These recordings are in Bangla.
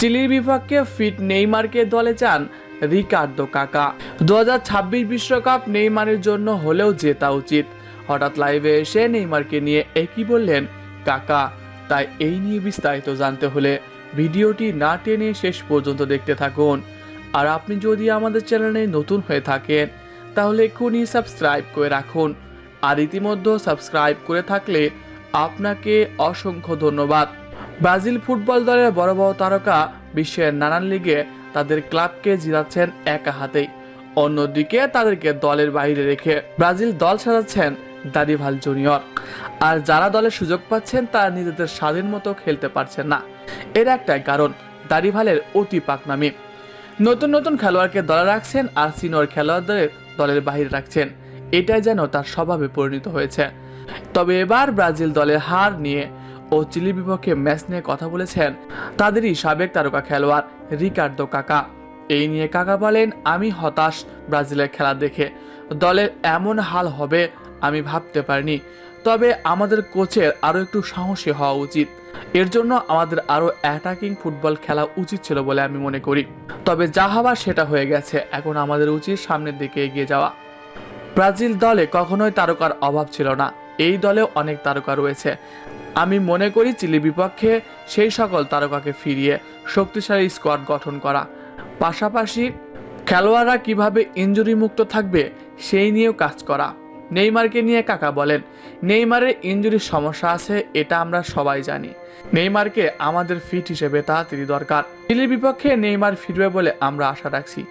চিলির বিপক্ষে ফিট নেইমারকে দলে চান রিকার্ডো কাকা। দু হাজার বিশ্বকাপ নেইমারের জন্য হলেও জেতা উচিত। হঠাৎ লাইভে এসে নেইমারকে নিয়ে একই বললেন কাকা। তাই এই নিয়ে বিস্তারিত জানতে হলে ভিডিওটি না টেনে শেষ পর্যন্ত দেখতে থাকুন। আর আপনি যদি আমাদের চ্যানেলে নতুন হয়ে থাকেন, তাহলে এক্ষুনি সাবস্ক্রাইব করে রাখুন। আর ইতিমধ্যে সাবস্ক্রাইব করে থাকলে আপনাকে অসংখ্য ধন্যবাদ। ব্রাজিল ফুটবল দলের বড় বড় তারকা বিশ্বের নানান লিগে তাদের ক্লাবকে জিতাচ্ছেন একা হাতেই। অন্যদিকে তাদেরকে দলের বাইরে রেখে ব্রাজিল দল সাজাচ্ছেন দারিভাল জুনিয়র। আর যারা দলের সুযোগ পাচ্ছেন, তারা নিজেদের স্বাধীন মতো খেলতে পারছেন না। এর একটাই কারণ দারিভালের অতি পাকনামি। নতুন নতুন খেলোয়াড়কে দলে রাখছেন আর সিনিয়র খেলোয়াড়দের দলের বাইরে রাখছেন। এটাই যেন তার স্বভাবে পরিণত হয়েছে। তবে এবার ব্রাজিল দলের হার নিয়ে ও চিলির বিপক্ষে ম্যাচ নিয়ে কথা বলেছেন তাদেরই সাবেক তারকা খেলোয়াড় রিকার্ডো কাকা। এই নিয়ে কাকা বলেন, আমি হতাশ, ব্রাজিলের খেলা দেখে। দলের এমন হাল হবে, আমি ভাবতে পারিনি। তবে আমাদের কোচের আরও একটু সাহসী হওয়া উচিত। এর জন্য আমাদের আরও অ্যাটাকিং ফুটবল খেলা উচিত ছিল বলে আমি মনে করি। তবে যা হবার সেটা হয়ে গেছে, এখন আমাদের উচিত সামনের দিকে এগিয়ে যাওয়া। ব্রাজিল দলে কখনোই তারকার অভাব ছিল না। এই দলেও অনেক তারকা রয়েছে। আমি মনে করি চিলি বিপক্ষে সেই সকল তারকাকে ফিরিয়ে শক্তিশালী স্কোয়াড গঠন করা। পাশাপাশি খেলোয়াড়রা কীভাবে ইনজুরি মুক্ত থাকবে সেই নিয়েও কাজ করা। নেইমারকে নিয়ে কাকা বলেন, নেইমারের ইনজুরির সমস্যা আছে, এটা আমরা সবাই জানি। নেইমারকে আমাদের ফিট হিসেবে তাড়াতাড়ি দরকার। চিলির বিপক্ষে নেইমার ফিরবে বলে আমরা আশা রাখছি।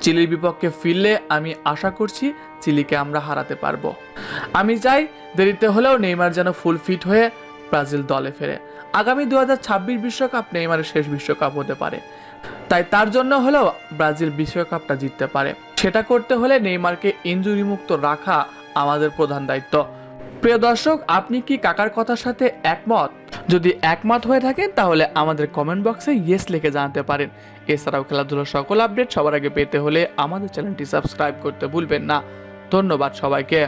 চিলির বিপক্ষে ফিরলে আমি আশা করছি চিলিকে আমরা হারাতে পারব। আমি চাই দেরিতে হলেও নেইমার যেন ফুল ফিট হয়ে ব্রাজিল দলে ফেরে। আগামী দু বিশ্বকাপ নেইমারের শেষ বিশ্বকাপ হতে পারে। তাই তার জন্য হলেও ব্রাজিল বিশ্বকাপটা জিততে পারে। সেটা করতে হলে নেইমারকে ইনজুরি মুক্ত রাখা আমাদের প্রধান দায়িত্ব। প্রিয় দর্শক, আপনি কি কাকার কথার সাথে একমত? যদি একমত হয়ে থাকেন, তাহলে আমাদের কমেন্ট বক্সে ইয়েস লিখে জানাতে পারেন। এছাড়াও খেলাধুলার সকল আপডেট সবার আগে পেতে হলে আমাদের চ্যানেলটি সাবস্ক্রাইব করতে ভুলবেন না। ধন্যবাদ সবাইকে।